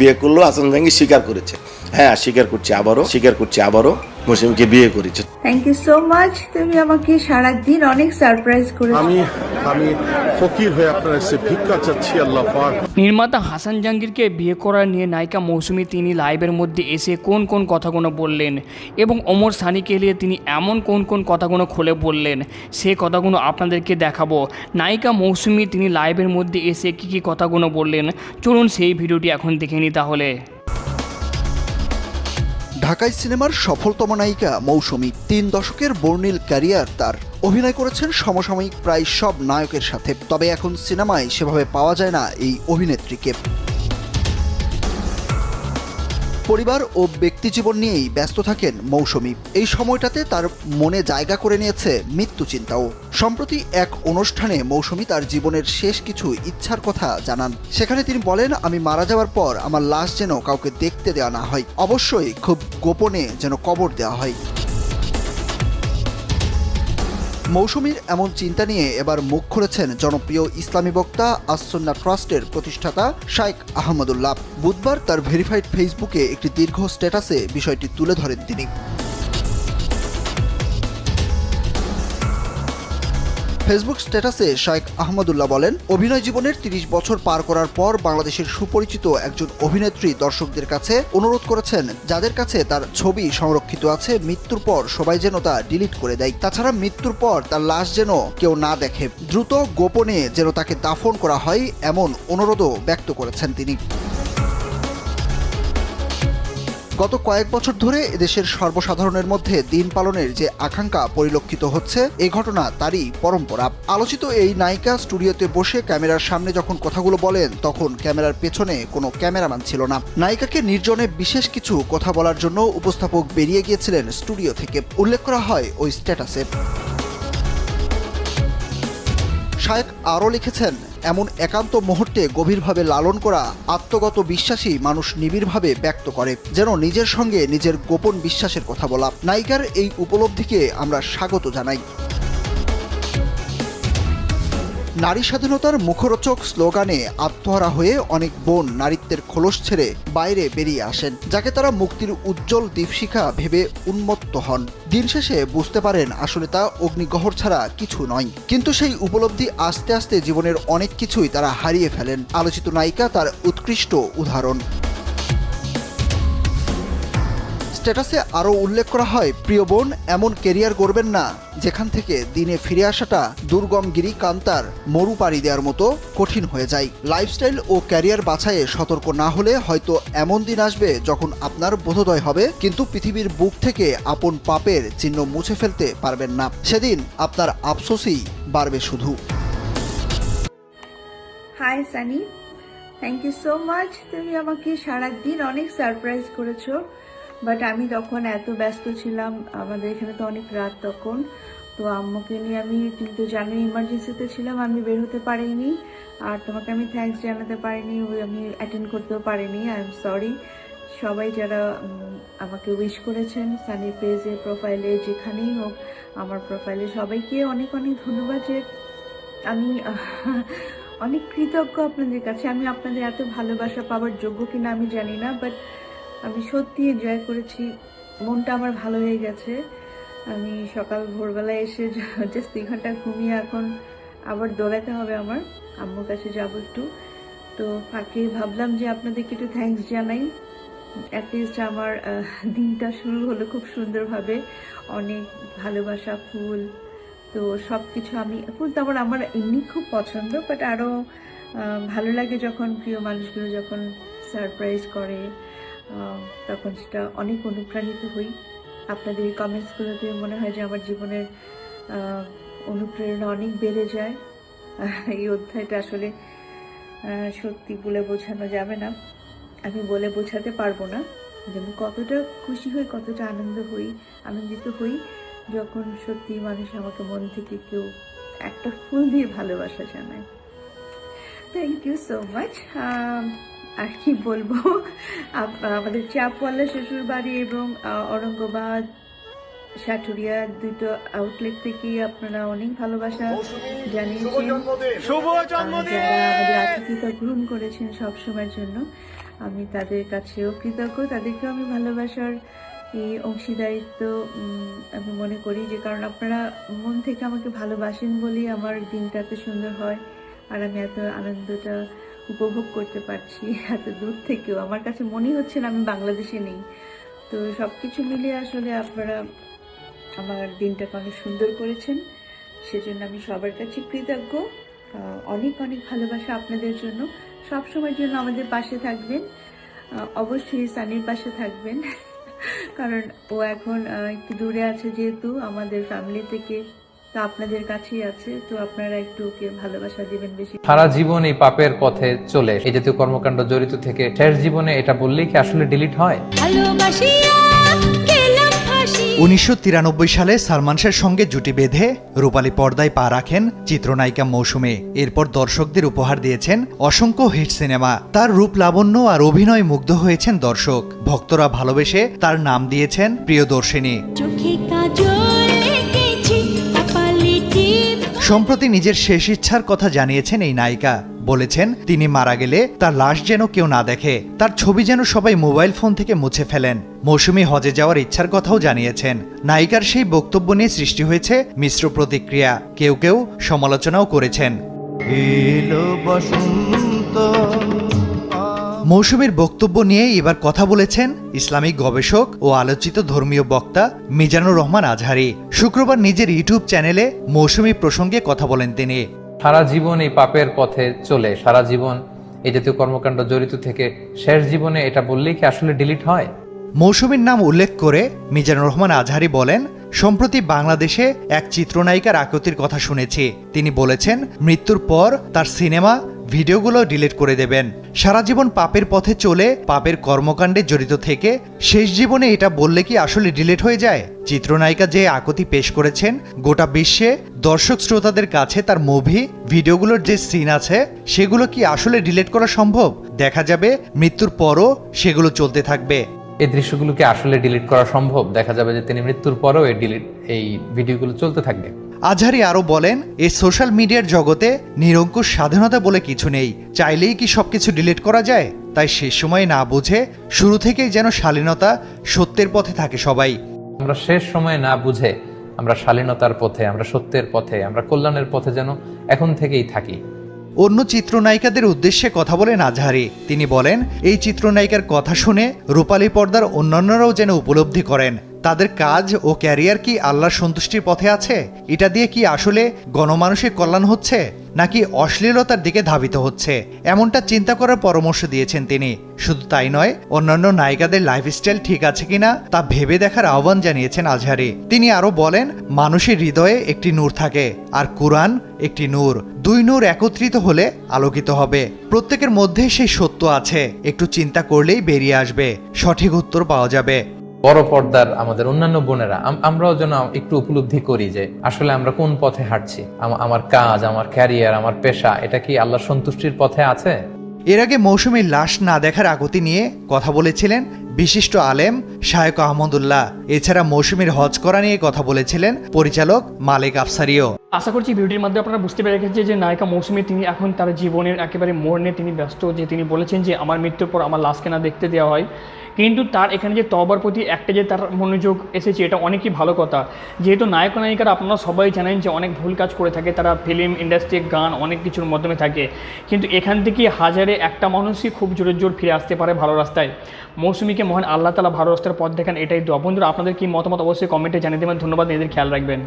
বিয়ে করল হাসান জাহাঙ্গীর স্বীকার করেছে। হ্যাঁ স্বীকার করছি আবারও স্বীকার করছি আবারও। মুসলিমকে বিয়ে করেছে। থ্যাংক ইউ সো মাচ তুমি আমাকে সারাদিন অনেক সারপ্রাইজ করেছ। আমি আমি ফকির হয়ে আপনার কাছে ভিক্ষা চাচ্ছি আল্লাহ পাক। নির্মাতা হাসান জাহাঙ্গীরকে বিয়ে করা নিয়ে নায়িকা মৌসুমী তিনি লাইভের মধ্যে এসে কোন কোন কথাগুলো বললেন এবং ওমর সানিকে নিয়ে তিনি এমন কোন কোন কথাগুলো খুলে বললেন সে কথাগুলো আপনাদেরকে দেখাবো। নায়িকা মৌসুমী তিনি লাইভের মধ্যে এসে কী কী কথাগুলো বললেন চলুন সেই ভিডিওটি এখন দেখে নিই তাহলে। ঢাকাই সিনেমার সফলতম নায়িকা মৌসুমী তিন দশকের বর্ণিল ক্যারিয়ার তার। অভিনয় করেছেন সমসাময়িক প্রায় সব নায়কের সাথে। তবে এখন সিনেমায় সেভাবে পাওয়া যায় না এই অভিনেত্রীকে। পরিবার ও ব্যক্তিজীবন নিয়েই ব্যস্ত থাকেন মৌসুমী। এই সময়টাতে তার মনে জায়গা করে নিয়েছে মৃত্যু চিন্তাও। সম্প্রতি এক অনুষ্ঠানে মৌসুমী তার জীবনের শেষ কিছু ইচ্ছার কথা জানান। সেখানে তিনি বলেন, আমি মারা যাওয়ার পর আমার লাশ যেন কাউকে দেখতে দেওয়া না হয়। অবশ্যই খুব গোপনে যেন কবর দেওয়া হয়। মৌসুমীর এমন চিন্তা নিয়ে এবার মুখ খুলেছেন জনপ্রিয় ইসলামী বক্তা আসন্না ট্রাস্টের প্রতিষ্ঠাতা শাইখ আহমদুল্লাহ। বুধবার তার ভেরিফাইড ফেসবুকে একটি দীর্ঘ স্ট্যাটাসে বিষয়টি তুলে ধরেন তিনি। ফেসবুক স্ট্যাটাসে শাইখ আহমদুল্লাহ বলেন, অভিনয় জীবনের তিরিশ বছর পার করার পর বাংলাদেশের সুপরিচিত একজন অভিনেত্রী দর্শকদের কাছে অনুরোধ করেছেন, যাদের কাছে তার ছবি সংরক্ষিত আছে, মৃত্যুর পর সবাই যেন তা ডিলিট করে দেয়। তাছাড়া মৃত্যুর পর তার লাশ যেন কেউ না দেখে। দ্রুত গোপনে যেন তাকে দাফন করা হয়, এমন অনুরোধও ব্যক্ত করেছেন তিনি। গত কয়েক বছর ধরে এদেশের সর্বসাধারণের মধ্যে দিন পালনের যে আকাঙ্ক্ষা পরিলক্ষিত হচ্ছে এই ঘটনা তারই পরম্পরা। আলোচিত এই নায়িকা স্টুডিওতে বসে ক্যামেরার সামনে যখন কথাগুলো বলেন, তখন ক্যামেরার পেছনে কোনো ক্যামেরাম্যান ছিল না। নায়িকাকে নির্জনে বিশেষ কিছু কথা বলার জন্য উপস্থাপক বেরিয়ে গিয়েছিলেন স্টুডিও থেকে। উল্লেখ করা হয় ওই স্ট্যাটাসে। শায়েক আরও লিখেছেন, এমন একান্ত মুহূর্তে গভীরভাবে লালন করা আত্মগত বিশ্বাসী মানুষ নিবিড়ভাবে ব্যক্ত করে, যেন নিজের সঙ্গে নিজের গোপন বিশ্বাসের কথা বলা। নায়িকার এই উপলব্ধিকে আমরা স্বাগত জানাই। নারী স্বাধীনতার মুখরোচক স্লোগানে আত্মহারা হয়ে অনেক বোন নারীত্বের খোলস ছেড়ে বাইরে বেরিয়ে আসেন, যাকে তারা মুক্তির উজ্জ্বল দীপশিখা ভেবে উন্মত্ত হন। দিন শেষে বুঝতে পারেন, আসলে তা অগ্নিগহর ছাড়া কিছু নয়। কিন্তু সেই উপলব্ধি আস্তে আস্তে জীবনের অনেক কিছুই তারা হারিয়ে ফেলেন। আলোচিত নায়িকা তার উৎকৃষ্ট উদাহরণ। স্ট্যাটাসে আরও উল্লেখ করা হয়, প্রিয় বোন, এমন কেরিয়ার গড়বেন না, যেখান থেকে দিনে ফিরে আসাটা দুর্গম গিরি কান্তার মরু পাড়ি দেওয়ার মতো কঠিন হয়ে যায়। লাইফস্টাইল ও ক্যারিয়ার বাছাইয়ে সতর্ক না হলে হয়তো এমন দিন আসবে যখন আপনার বোধোদয় হবে, কিন্তু পৃথিবীর বুক থেকে আপন পাপের চিহ্ন মুছে ফেলতে পারবেন না। সেদিন আপনার আফসোসই বাড়বে শুধু। Hi Sunny thank you so much তুমি আমাকে সারাদিন অনেক সারপ্রাইজ করেছ। বাট আমি তখন এত ব্যস্ত ছিলাম, আমাদের এখানে তো অনেক রাত তখন। তো আম্মুকে নিয়ে আমি কিন্তু জানি ইমার্জেন্সিতে ছিলাম, আমি বের হতে পারিনি। আর তোমাকে আমি থ্যাঙ্কস জানাতে পারিনি ওই আমি অ্যাটেন্ড করতেও পারিনি আই এম সরি সবাই যারা আমাকে উইশ করেছেন সানি পেজে প্রোফাইলে যেখানেই হোক, আমার প্রোফাইলে সবাইকে অনেক অনেক ধন্যবাদ যে আমি, অনেক কৃতজ্ঞ আপনাদের কাছে। আমি আপনাদের এত ভালোবাসা পাওয়ার যোগ্য কিনা আমি জানি না বাট আমি সত্যি এনজয় করেছি। মনটা আমার ভালো হয়ে গেছে। আমি সকাল ভোরবেলায় এসে জাস্ট দুই ঘণ্টা ঘুমিয়ে এখন আবার দৌড়াতে হবে আমার। আম্মুর কাছে যাব একটু। তো ফাঁকে ভাবলাম যে আপনাদেরকে একটু থ্যাঙ্কস জানাই। অ্যাটলিস্ট আমার দিনটা শুরু হলো খুব সুন্দরভাবে। অনেক ভালোবাসা, ফুল। তো সব কিছু আমি, ফুল তো আমার আমার এমনি খুব পছন্দ বাট আরও ভালো লাগে যখন প্রিয় মানুষগুলো যখন সারপ্রাইজ করে। তখন সেটা অনেক অনুপ্রাণিত হই। আপনাদের এই কমেন্টসগুলোতে মনে হয় যে আমার জীবনের অনুপ্রেরণা অনেক বেড়ে যায়। এই অধ্যায়টা আসলে সত্যি বলে বোঝানো যাবে না। আমি বলে বোঝাতে পারব না। যে আমি কতটা খুশি হই, কতটা আনন্দ হই, আনন্দিত হই, যখন সত্যি মানুষ আমাকে মন থেকে কেউ একটা ফুল দিয়ে ভালোবাসা জানায়। থ্যাংক ইউ সো মাচ আর কি বলব? আপ- আমাদের চাপওয়ালা শ্বশুর বাড়ি এবং আহ, ঔরঙ্গাবাদ সাটুরিয়া দুটো আউটলেট থেকেই আপনারা অনেক ভালোবাসা জানিয়েছেন। আমাদের আতিথ্যতা গ্রহণ করেছেন সব সময়ের জন্য আমি তাদের কাছেও কৃতজ্ঞ। তাদেরকেও আমি ভালোবাসার এই অংশীদারিত্ব আমি মনে করি যে কারণ আপনারা মন থেকে আমাকে ভালোবাসেন বলেই আমার দিনটা এত সুন্দর হয়। আর আমি এত আনন্দটা উপভোগ করতে পারছি। এত দূর থেকেও। আমার কাছে মনে হচ্ছে না আমি বাংলাদেশে নেই। তো সব কিছু মিলিয়ে আসলে আপনারা আমার দিনটাকে অনেক সুন্দর করেছেন। সেজন্য আমি সবার কাছে কৃতজ্ঞ। অনেক অনেক ভালোবাসা আপনাদের জন্য। সব সময়ের জন্য আমাদের পাশে থাকবেন। অবশ্যই সানির পাশে থাকবেন। কারণ ও এখন একটু দূরে আছে যেহেতু আমাদের ফ্যামিলি থেকে তো আপনাদের কাছেই আছে তো আপনারা একটু ওকে ভালোবাসা দিবেন বেশি। সারা জীবন এই পাপের পথে চলে এই জাতীয় কর্মকাণ্ড জড়িত থেকে শেষ জীবনে এটা বললেই কি আসলে ডিলিট হয়? উনিশশো সালে সালমান শাহের সঙ্গে জুটি বেঁধে রূপালী পর্দায় পা রাখেন চিত্রনায়িকা মৌসুমে। এরপর দর্শকদের উপহার দিয়েছেন অসংখ্য হিট সিনেমা। তার রূপ লাবণ্য আর অভিনয় মুগ্ধ হয়েছেন দর্শক। ভক্তরা ভালোবেসে তার নাম দিয়েছেন প্রিয়দর্শিনী। সম্প্রতি নিজের শেষ ইচ্ছার কথা জানিয়েছেন এই নায়িকা। বলেছেন, তিনি মারা গেলে তার লাশ যেন কেউ না দেখে, তার ছবি যেন সবাই মোবাইল ফোন থেকে মুছে ফেলেন। মৌসুমি হজে যাওয়ার ইচ্ছার কথাও জানিয়েছেন। নায়িকার সেই বক্তব্য নিয়ে সৃষ্টি হয়েছে মিশ্র প্রতিক্রিয়া। কেউ কেউ সমালোচনাও করেছেন। মৌসুমীর বক্তব্য নিয়ে এবার কথা বলেছেন ইসলামিক গবেষক ও আলোচিত ধর্মীয় বক্তা মিজানুর রহমান আজহারি। শুক্রবার নিজের ইউটিউব চ্যানেলে মৌসুমী প্রসঙ্গে কথা বলেন তিনি। সারা জীবন এই পাপের পথে চলে সারা জীবন এই জাতীয় কর্মকাণ্ড জড়িত থেকে শেষ জীবনে এটা বললেই কি আসলে ডিলিট হয়? মৌসুমীর নাম উল্লেখ করে মিজানুর রহমান আজহারি বলেন সম্প্রতি বাংলাদেশে এক চিত্রনায়িকার আকতির কথা শুনেছি। তিনি বলেছেন মৃত্যুর পর তার সিনেমা ভিডিওগুলো ডিলিট করে দেবেন। সারা জীবন পাপের পথে চলে, পাপের কর্মকাণ্ডে জড়িত থেকে, শেষ জীবনে এটা বললে কি আসলে ডিলিট হয়ে যায়? চিত্রনায়িকা যে আকতি পেশ করেছেন, গোটা বিশ্বে দর্শক শ্রোতাদের কাছে তার মুভি, ভিডিওগুলোর যে সিন আছে, সেগুলো কি আসলে ডিলিট করা সম্ভব? দেখা যাবে মৃত্যুর পরও সেগুলো চলতে থাকবে। এই দৃশ্যগুলোকে আসলে ডিলিট করা সম্ভব? দেখা যাবে যে তিনি মৃত্যুর পরও এই ডিলিট, এই ভিডিওগুলো চলতে থাকবে। আজহারি আরও বলেন এই সোশ্যাল মিডিয়ার জগতে নিরঙ্কুশ স্বাধীনতা বলে কিছু নেই। চাইলেই কি সব কিছু ডিলিট করা যায়? তাই সে সময় না বুঝে শুরু থেকেই যেন শালীনতা সত্যের পথে থাকে সবাই। আমরা শেষ সময়ে না বুঝে আমরা শালীনতার পথে আমরা সত্যের পথে আমরা কল্যাণের পথে যেন এখন থেকেই থাকি। অন্য চিত্রনায়িকাদের উদ্দেশ্যে কথা বলেন আজহারি। তিনি বলেন এই চিত্রনায়িকার কথা শুনে রূপালী পর্দার অন্যান্যরাও যেন উপলব্ধি করেন। তাদের কাজ ও ক্যারিয়ার কি আল্লাহর সন্তুষ্টির পথে আছে? এটা দিয়ে কি আসলে গণমানুষের কল্যাণ হচ্ছে, নাকি অশ্লীলতার দিকে ধাবিত হচ্ছে? এমনটা চিন্তা করার পরামর্শ দিয়েছেন তিনি। শুধু তাই নয়, অন্যান্য নায়িকাদের লাইফস্টাইল ঠিক আছে কিনা, তা ভেবে দেখার আহ্বান জানিয়েছেন আজহারি। তিনি আরও বলেন, মানুষের হৃদয়ে একটি নূর থাকে, আর কোরআন একটি নূর। দুই নূর একত্রিত হলে আলোকিত হবে। প্রত্যেকের মধ্যে সেই সত্য আছে, একটু চিন্তা করলেই বেরিয়ে আসবে। সঠিক উত্তর পাওয়া যাবে। বড় পর্দার আমাদের অন্যান্য বোনেরা আমরাও যেন একটু উপলব্ধি করি যে আসলে আমরা কোন পথে হাঁটছি? আম- আমার কাজ, আমার ক্যারিয়ার, আমার পেশা, এটা কি আল্লাহ সন্তুষ্টির পথে আছে? এর আগে মৌসুমীর লাশ না দেখার আগতি নিয়ে কথা বলেছিলেন বিশিষ্ট আলেম শায়ক আহমদুল্লাহ। এছাড়া মৌসুমীর হজ করা নিয়ে কথা বলেছিলেন পরিচালক মালিক আফসারিও। আশা করছি ভিডিওটির মাধ্যমে আপনারা বুঝতে পেরে গেছে যে নায়িকা মৌসুমী, তিনি এখন তার জীবনের একেবারে মোড় নিয়ে তিনি ব্যস্ত, যে তিনি বলেছেন যে আমার মৃত্যুর পর আমার লাশকে না দেখতে দেওয়া হয়। কিন্তু তার এখানে যে তবার প্রতি একটা যে তার মনোযোগ এসেছে, এটা অনেকই ভালো কথা। যেহেতু নায়ক নায়িকারা আপনারা সবাই জানেন যে অনেক ভুল কাজ করে থাকে, তারা ফিল্ম ইন্ডাস্ট্রি গান অনেক কিছুর মাধ্যমে থাকে। কিন্তু এখান থেকে হাজারে একটা মানুষই খুব জোরে জোর ফিরে আসতে পারে ভালো রাস্তায়। মৌসুমীকে মহান আল্লাহ তালা ভালো রাস্তার পথ দেখান, এটাই দোয়া। বন্ধুরা, আপনাদের কি মতামত অবশ্যই কমেন্টে জানিয়ে দেবেন। ধন্যবাদ, নিজেদের খেয়াল রাখবেন।